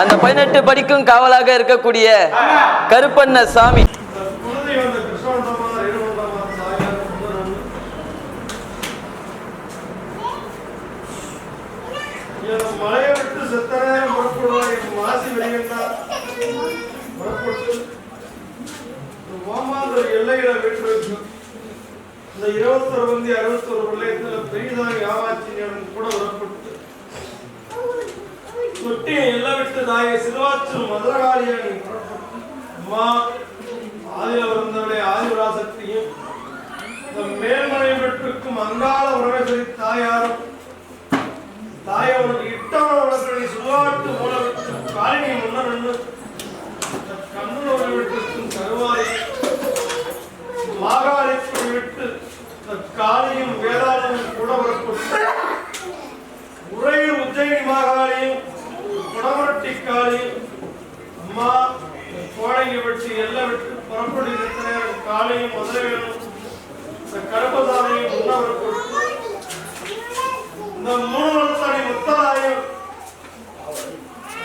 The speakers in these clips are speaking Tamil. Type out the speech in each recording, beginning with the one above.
அந்த பதினெட்டு படிக்கும் காவலாக இருக்கக்கூடிய கருப்பண்ண சாமி. மலையை விட்டு மாசி வெளியிட்டார் புறப்பட்டு ஓமாந்தர் எல்லையில இந்த இருபத்தொரு வந்து அறுபத்தொரு பிள்ளைத்துல பெரியதாக யாவாச்சினியுடன் கூட புறப்பட்டு தொட்டி எல்லாம் விட்டு தாயை சிறுவாச்சல் மதுரகாளியாணி அம்மா ஆதில வந்தவளே ஆதிவராசக்தியும் இந்த மேல்மனை பெற்றிருக்கும் அங்காள உறவேசரி தாயாரும் தாயை உனக்கு நீ சுவாட்டு மூலவிட்டு காலினி முன்னர் நின்று கண்ணன் உறவிட்டிருக்கும் கருவாரி மாகாளிக்கு விட்டு இந்த காளியும் வேதாளமும் கூட வரப்பட்டு உறையூர் உஜ்ஜயினி மாகாளியும் குடமரட்டி காளியும் அம்மா கோடைங்க விட்டு எல்லாம் விட்டு புறப்படி நேரம் காலையும் முதலையும் இந்த கருப்பதானையும் உண்ணவர் கொடுத்து இந்த மூணு வருஷம் முத்தராயும்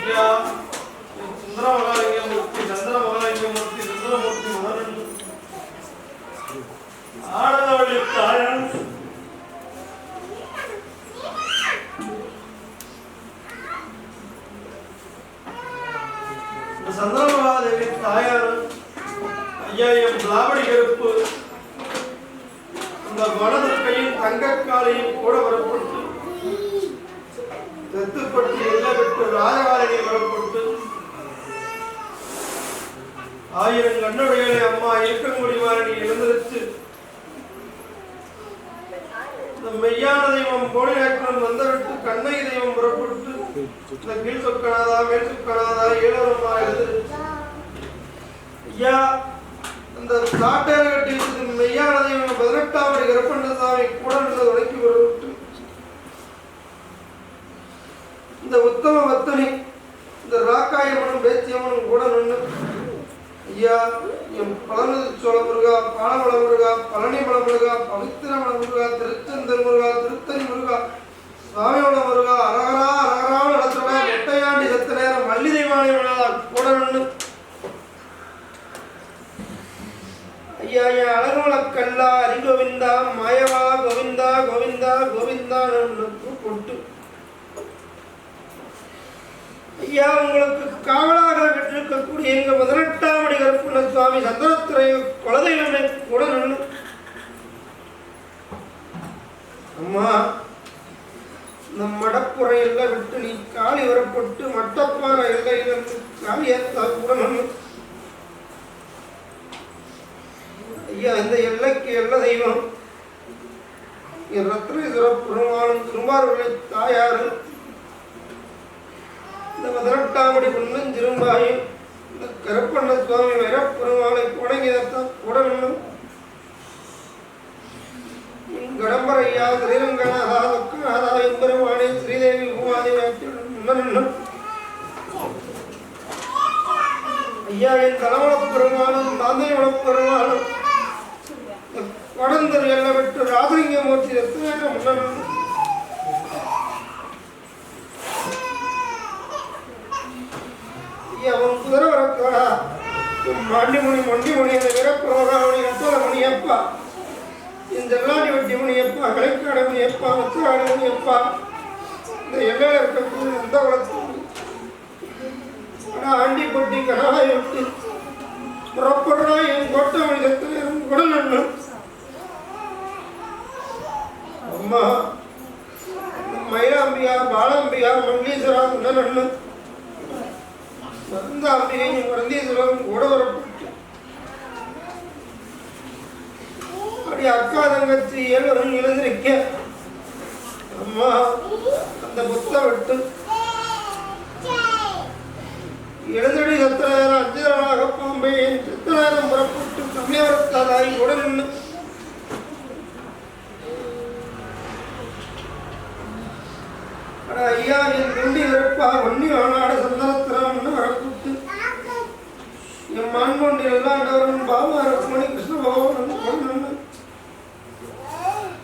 ஐயா சுந்தர மகாலிங்க மூர்த்தி சந்திர மகாலிங்க மூர்த்தி சுந்தரமூர்த்தி மகன் ஆடவழி தாயன் இந்த சந்திரமகாதேவி தாயார் ஐயா என் திராவிடி கருப்பு இந்த வடதுக்கையும் தங்கக்காலையும் கூட வரப்பட்டு செத்துப்பட்டு எல்லை விட்டு ராஜகாலினை வரப்பட்டு ஆயிரம் கண்ணுடையலை அம்மா இயக்கங்குடிவாரணி எழுந்திருச்சு. மெய்யான தெய்வம் கோடிநாயக்கன் வந்தவிட்டு கண்ணை தெய்வம் புறப்பட்டு இந்த கீழ் சொக்கனாதா மேல் சொக்கனாதா ஏழரம்மா எழுந்திருச்சு ஐயா இந்த சாட்டையில கட்டி வச்சிருந்த மெய்யான தெய்வம் பதினெட்டாம் படி கருப்பண்ண சாமி கூட நின்று உடைக்கி வரவிட்டு இந்த உத்தம வத்தனி இந்த ராக்காயம்மனும் பேத்தியம்மனும் கூட நின்று ஐயா என் பழனது சோழ முருகா பாலமல முருகா பழனிமல முருகா பவித்திரமல முருகா திருச்செந்தூர் முருகா திருத்தணி முருகா சுவாமியோட முருகா அரகரா அரகரா நடத்துட எட்டையாண்டி சத்த நேரம் மல்லி தெய்வானி கூட நின்று ஐயா என் அழகுமலக்கல்லா அரிகோவிந்தா மாயவா கோவிந்தா கோவிந்தா கோவிந்தா கொட்டு ஐயா உங்களுக்கு காவலாக இருக்கக்கூடிய எங்க பதினெட்டாம் அடி கருப்புள்ள சுவாமி சந்திரத்துறை குலதெய்வமே கூட நின்று. அம்மா நம் மடப்புறையெல்லாம் விட்டு நீ காலி வரப்பட்டு மட்டப்பாறை எல்லையிலிருந்து காளியத்தா கூட நின்று. ஐயா இந்த எல்லைக்கு எல்ல தெய்வம். என் ரத்னேஸ்வர திருமார்களை தாயாரும் இந்த பதினெட்டாமடி பொண்ணும் திரும்பாயும் இந்த கருப்பண்ண சுவாமி வைரப்பெருமாளை புடங்கியதான் உடனும் கடம்பரையா ஸ்ரீரங்கநாதா துக்கநாதா எம்பெருமானே ஸ்ரீதேவி உமாதி முன்னும் ஐயா என் தலைவளப் பெருமானும் தாந்தைவளப் பெருமானும் வடந்தர் எல்லாம் விட்டு ராஜலிங்கமூர்த்தி எத்தனை முன்னும் அவன் குதிரை வரக்காடா மாண்டிமுனி மொண்டிமுனி அந்த வீரப்பிரமணி ரத்தனமணி அப்பா இந்த எல்லாடி வட்டி மணி அப்பா கலைக்காடு மணி அப்பா வச்சாடு மணி அப்பா இந்த எல்லையில் இருக்கக்கூடிய அந்த குளத்து ஆனால் ஆண்டி பொட்டி கடாய் விட்டு புறப்படுறா என் கோட்டை மணி சத்திரம் குடல் அண்ணன் அம்மா மயிலாம்பியா பாலாம்பியா மங்கேஸ்வரம் உடல் அண்ணன் மருந்தாம்பிகையும் மருந்தீஸ்வரம் கூட அப்படி அக்கா தங்கச்சி ஏழுவரும் எழுந்திருக்க அம்மா அந்த புத்த விட்டு. எழுந்தடி சத்த நேரம் அஞ்சு நாளாக பாம்பை சித்த நேரம் புறப்பட்டு கம்மியவரத்தாதாய் கூட ஐயா ஐயாரின் குண்டி விருப்பா ஒன்னி வாழாட சந்தனத்திரான்னு வரக்கூட்டு. என் மான் கொண்டு எல்லாண்டவரும் பாபா ரக்மணி கிருஷ்ண பகவான் பொண்ணு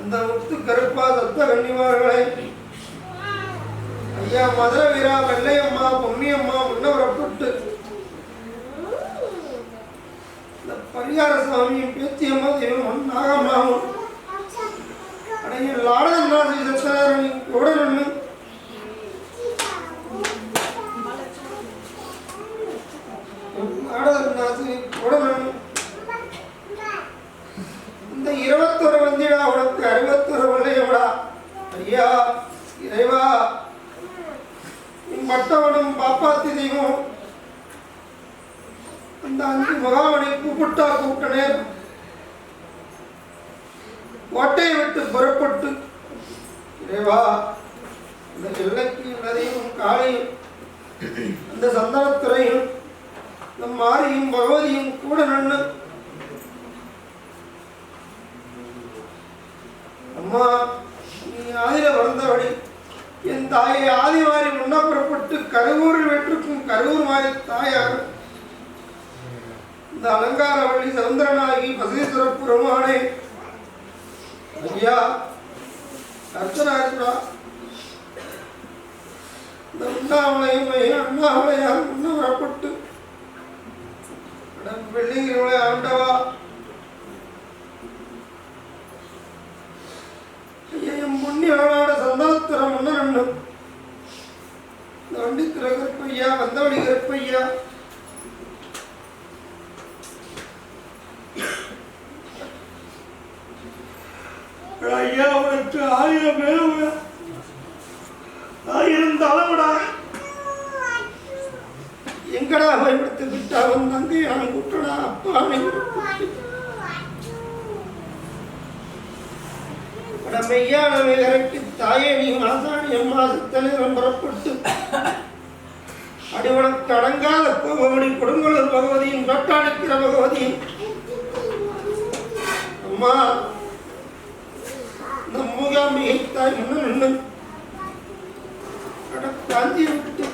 அந்த முத்து கருப்பா தத்த கன்னிமார்களை ஐயா மதுர வீரா வெள்ளையம்மா பொன்னியம்மா முன்னவரப்பட்டு இந்த பரிகார சாமியும் பேச்சியம்மா தெய்வம் நாகம்மாவும் அடையில் லாடகம்மா ஸ்ரீ சத்தாரன் உடனே செய்வோம். அந்த அஞ்சு மகாமணி கூப்பிட்டா கூப்பிட்ட நேரம். கோட்டையை விட்டு புறப்பட்டு இறைவா இந்த எல்லைக்கு நதியும் காலையும் அந்த சந்தனத்துறையும் இந்த மாரியும் பகவதியும் கூட நின்று அம்மா நீ ஆதிர வளர்ந்தபடி என் தாயை ஆதிவாரி முன்ன புறப்பட்டு கருவூரில் வெற்றிருக்கும் கருவூர் மாறி தாயார். இந்த அலங்கார வழி சந்திரனாகி பசீஸ்வர பெருமானே ஐயா அர்ச்சனா இருக்கிறா இந்த உண்ணாமலையும் அண்ணாமலையார் முன்ன புறப்பட்டு. வெள்ளிங்களை ஆண்டவா. ஐயா என் முன்னி கருப்பையா வந்தவழி கருப்பையா ஐயா அவனுக்கு ஆயிரம் பேருங்க ஆயிரம் தலைவடா எங்கடா பயப்படுத்தி விட்டா? அவன் தங்கை அவன் குட்டடா அப்பா அவன் மெய்யானவை இறக்கி தாயே நீ மனசாணி அம்மா சித்தலிடம் புறப்பட்டு அடிவனக்கு அடங்காத பகவதி கொடுங்கலூர் பகவதியும் காட்டாளிக்கிற பகவதியும் அம்மா நம் மூகாம்பிகை தாய் முன்ன நின்று காந்தி விட்டு.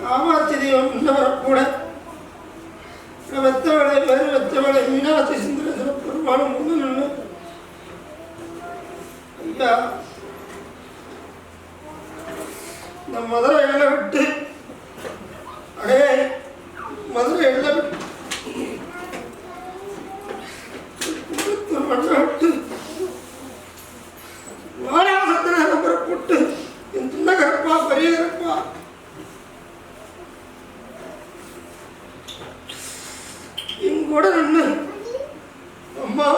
காமாட்சி தெய்வம் முன்ன வரக்கூட. வெத்தவளை வேறு வெத்தவளை மீனாட்சி சுந்தரேஸ்வர பெருமாளும் முன்னு நின்று. ஐயா இந்த மதுரை எல்லை விட்டு அடே மதுரை எல்லை விட்டு குன்றத்தூர் மண்ணை விட்டு வாராசத்தின புறப்பட்டு என் சின்ன கருப்பா பெரிய கருப்பா கூட நின்று அம்மா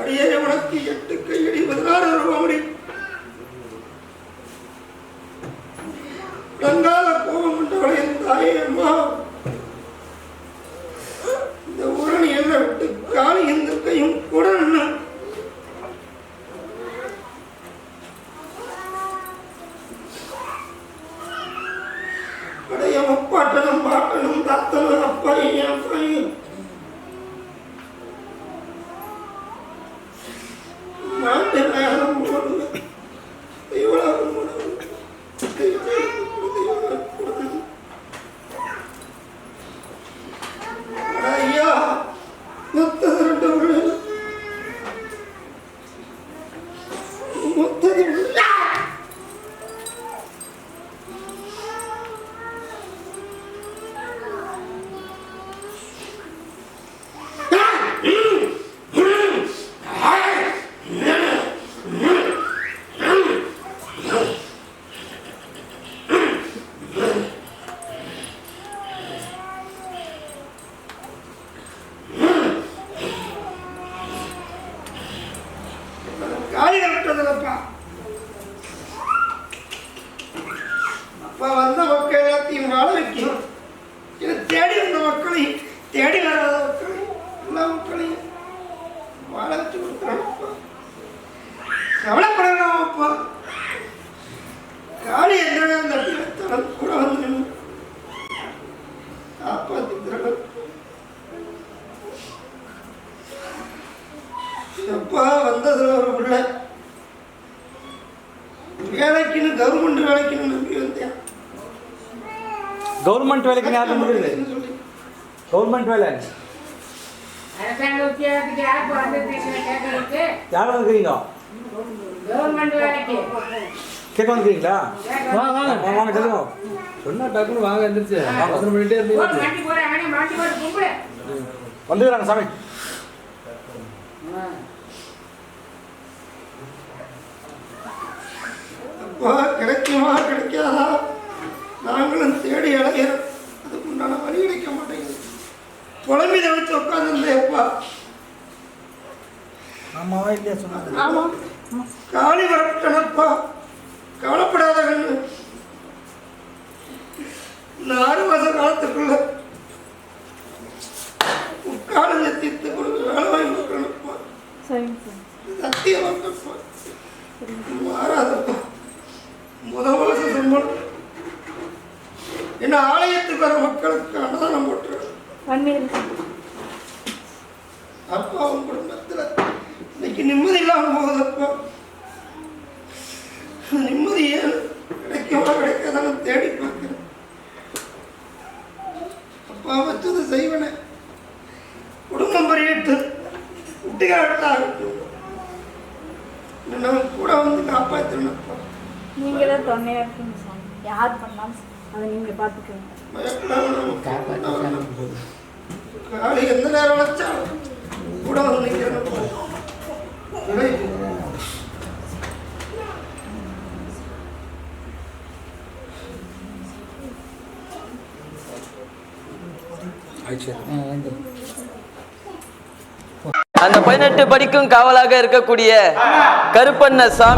அடியே உனக்கு எட்டு கையடி பதினாறு ரூபாய் கங்கால கோபம் கொண்டவளை என் இந்த ஊரணி எல்லாம் விட்டு காளி இந்த கையும் கூட நின்று பாட்டனும் நாட்டு காலி அப்பா வந்த மக்கள் எல்லாத்தையும் வாழ வைக்கணும் இதை தேடி வந்த மக்களையும் தேடி வராத மக்களையும் எல்லா மக்களையும் வாழ வச்சு கொடுக்குறோம்ப்பா கவலைப்படலாம் அப்பா காளி எந்த இடத்துல தனம் கூட வந்து நின்னு காப்பாத்திக்கிறேன் அப்பா வந்ததுல ஒரு பிள்ளை வேலைக்குன்னு கவர்மெண்ட் வேலைக்குன்னு நம்பி வந்தேன் கவர்மெண்ட் வேலைக்கு யார் வந்துருது கவர்மெண்ட் வேலை. யார் வந்துருக்கீங்க கேட்க வந்துக்கிறீங்களா வாங்க வாங்க வாங்க சொல்லுங்க. சொன்னா டக்குன்னு வாங்க எந்திரிச்சு. அவசரம் பண்ணிட்டே இருந்தீங்க. வந்துக்கிறாங்க சாமி. அப்பா கிடைக்குமா? தீர்த்து கொடுக்க வேலை வாங்கி கொடுக்கணும்ப்பா சத்தியமாக்கப்பா மாறாதப்பா முத வருஷம் சம்பளம் என்ன ஆலயத்துக்கு வர மக்களுக்கு அன்னதானம் போட்டுருவேன் அப்பா உன் குடும்பத்தில் இன்னைக்கு நிம்மதி இல்லாமல் போகுதப்பா நிம்மதி ஏன் கிடைக்குமா? கிடைக்காதான தேடி நீங்க தான் துணையா இருக்கீங்க சாமி யார் பண்ணாலும் அதை நீங்க பாத்துக்கோங்க பயப்படாம நம்ம காளி எந்த நேரம் வச்சாலும் கூட வந்து நிற்கிறேன்ப்பா விலை அந்த பதினெட்டு படிக்கும் காவலாக இருக்கக்கூடிய கருப்பண்ண சாமி.